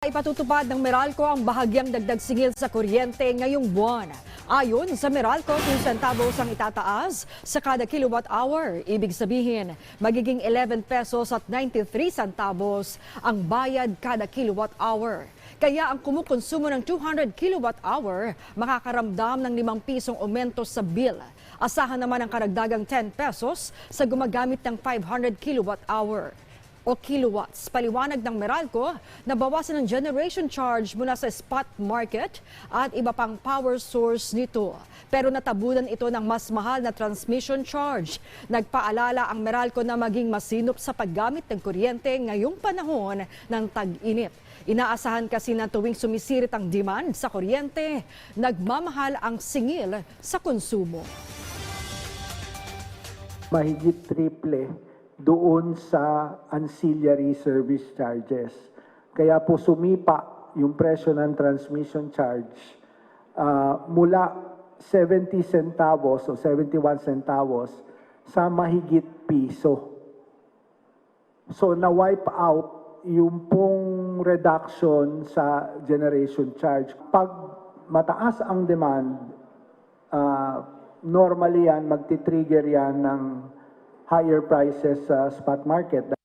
Ipatutupad ng Meralco ang bahagyang dagdag singil sa kuryente ngayong buwan. Ayon sa Meralco, 2 centavos ang itataas sa kada kilowatt hour. Ibig sabihin, magiging 11 pesos at 93 centavos ang bayad kada kilowatt hour. Kaya ang kumukonsumo ng 200 kilowatt hour makakaramdam ng 5 pisong aumento sa bill. Asahan naman ang karagdagang 10 pesos sa gumagamit ng 500 kilowatt hour o kilowatts. Paliwanag ng Meralco, nabawasan ng generation charge mula sa spot market at iba pang power source nito. Pero natabunan ito ng mas mahal na transmission charge. Nagpaalala ang Meralco na maging masinop sa paggamit ng kuryente ngayong panahon ng tag-init. Inaasahan kasi na tuwing sumisirit ang demand sa kuryente, nagmamahal ang singil sa konsumo. mahigit triple doon sa ancillary service charges. Kaya po sumipa yung presyo ng transmission charge ah, mula 70 centavos o 71 centavos sa mahigit piso. So na-wipe out yung pong reduction sa generation charge. Pag mataas ang demand, ah, normally yan, magti-trigger yan ng higher prices sa spot market.